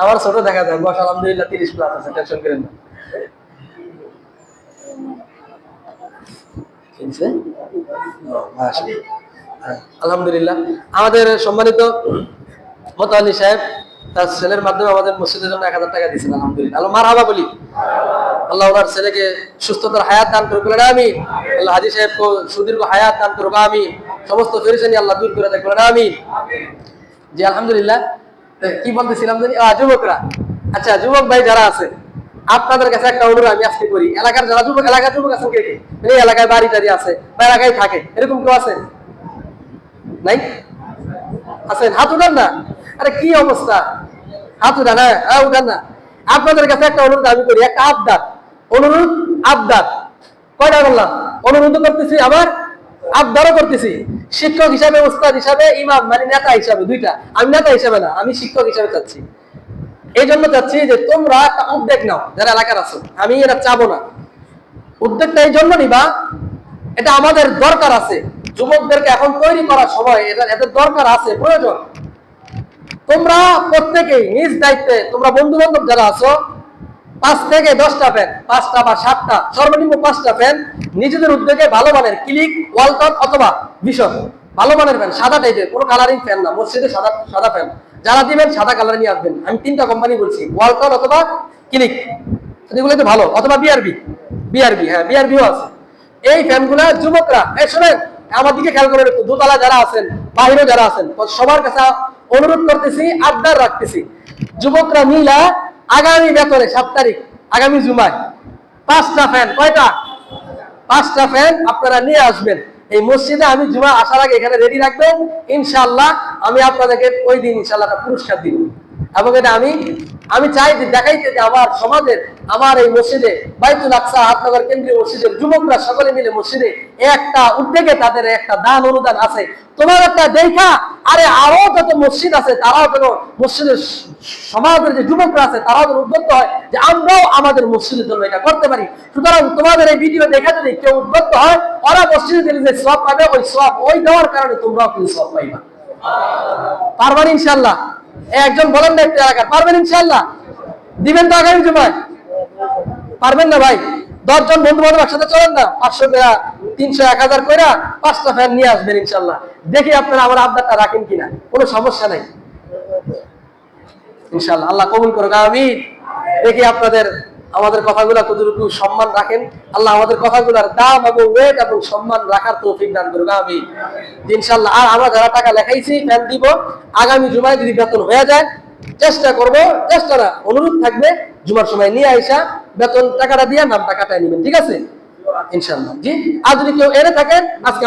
আমার ছোট দেখা যায় বয়স আলহামদুলিল্লাহ, তিরিশ প্লাস আছে টেনশন করেন না। আলহামদুলিল্লাহ। আমাদের সম্মানিত মোতালি সাহেব, তার ছেলের মাধ্যমে আমাদের মসজিদের জন্য এক হাজার টাকা দিয়েছেন, আলহামদুলিল্লাহ। আল্লাহ, মারহাবা বলি। আল্লাহ, ওনার ছেলেকে সুস্থতার হায়াত দান করুক আমি আল্লাহ, হাজি সাহেবকে সুদীর্ঘ হায়াত দান করুক আমি সমস্ত ফেরিসানি আল্লাহ দূর করে বলেন আমি জি, আলহামদুলিল্লাহ। কি বলতেছিলাম জানি? যুবকরা। আচ্ছা যুবক ভাই যারা আছে, আপনাদের কাছে একটা অনুরোধ আমি আজকে করি। এলাকার যারা যুবক, এলাকার যুবক আছেন কে কে? এই এলাকায় বাড়ি টাড়ি আছে বা এলাকায় থাকে, এরকম কেউ আছে? নাই? আছেন? হাত উঠান না। আরে, কি অবস্থা? হাত উঠান হ্যাঁ হ্যাঁ উঠান না। আপনাদের কাছে একটা অনুরোধ আমি করি, একটা আবদার। অনুরোধ, আবদার। কয়টা বললাম? অনুরোধ করতেছি আবার আবদারও করতেছি। শিক্ষক হিসাবে উস্তাদ হিসাবে, ইমাম মানে নেতা হিসাবে, দুইটা। আমি নেতা হিসাবে না, আমি শিক্ষক হিসাবে চাচ্ছি। এই জন্য চাচ্ছি যে তোমরা একটা উদ্যোগ নাও, যারা এলাকার আছো। আমি এটা চাবো না। উদ্যোগটা এই জন্য নিবা, এটা আমাদের দরকার আছে। যুবকদেরকে এখন তৈরি করার সময় এটা, এদের দরকার আছে, প্রয়োজন। তোমরা প্রত্যেকেই নিজ দায়িত্বে, তোমরা বন্ধু বান্ধব যারা আছো পাঁচ থেকে দশটা ফ্যান পাঁচটা বা সাতটা, সর্বনিম্ন পাঁচটা ফ্যান নিজেদের উদ্যোগে ভালো মানের ক্লিক ওয়ালটন অথবা ভীষণ ভালো মানের ফ্যান সাদা টাইপের কোনো কালারিং ফ্যান না, মসজিদে সাদা সাদা ফ্যান যারা দিবেন, সাদা কালার নিয়ে আসবেন। আমি তিনটা কোম্পানি বলছি ওয়ালটন অথবা ক্লিক এগুলো তো ভালো, অথবা বিআরবি বিআরবি হ্যাঁ বিআরবিও আছে। এই ফ্যানগুলা যুবকরা এই শোনেন, আমার দিকে খেয়াল করেন একটু, দোতলা যারা আছেন বাহিরে যারা আছেন, সবার কাছে অনুরোধ করতেছি, আবদার রাখতেছি। যুবকরা মিলা আগামী বেতনে সাত তারিখ, আগামী জুমায়। পাঁচটা ফ্যান কয়টা? পাঁচটা ফ্যান আপনারা নিয়ে আসবেন। এই মসজিদে আমি জুমা আসার আগে এখানে রেডি রাখবেন। ইনশাআল্লাহ আমি আপনাদেরকে ওই দিন ইনশাআল্লাহ একটা পুরস্কার দিব। এবং এটা আমি আমি চাই যে দেখাইতে যে আমার সমাজের, আমার এই মসজিদে, বাইতুল আকসা, হাতনগর কেন্দ্রীয় মসজিদের যুবকরা সকলে মিলে মসজিদে একটা উদ্যোগে তাদের একটা দান অনুদান আছে। তোমার একটা দেখা আরে আরও যত মসজিদ আছে, তারাও যেন মসজিদের সমাজের যে যুবকরা আছে, তারাও যেন উদ্বুদ্ধ হয় যে আমরাও আমাদের মসজিদের জন্য এটা করতে পারি। সুতরাং তোমাদের এই ভিডিও দেখা যদি কেউ উদ্বুদ্ধ হয়, ওরা মসজিদে গেলে যে সব পাবে, ওই সব ওই দেওয়ার কারণে তোমরাও কিন্তু সব পাইবা। পারবেন ইনশাল্লাহ একজন বলেন না একটু এলাকার পারবেন ইনশাল্লাহ দিবেন তো আগামী জুমায়? পারবেন না ভাই? দশজন বন্ধু বান্ধব একসাথে চলেন না? পাঁচশো তিনশো এক হাজার করে পাঁচটা ফ্যান নিয়ে আসবেন ইনশাল্লাহ। দেখি আপনারা আমার আবদারটা রাখেন কিনা। কোনো সমস্যা নাই। ইনশাল্লাহ, আল্লাহ কবুল করুক আমি দেখি আপনাদের, আমাদের কথাগুলো কতটুকু সম্মান রাখেন। আল্লাহ আমাদের কথাগুলোর দাম এবং ওয়েট এবং সম্মান রাখার তৌফিক দান করুক আমি ইনশাল্লাহ, আর আমরা যারা টাকা লেখাইছি ফ্যান দিব, আগামী জুমায় যদি বেতন হয়ে যায়, চেষ্টা করব চেষ্টা অনুরোধ থাকবে, জুমার সময় নিয়ে আইসা, বেতন টাকাটা দিয়ে নাম টাকাটা নেবেন, ঠিক আছে? ইনশাল্লাহ জি? আর যদি কেউ এনে থাকেন আজকে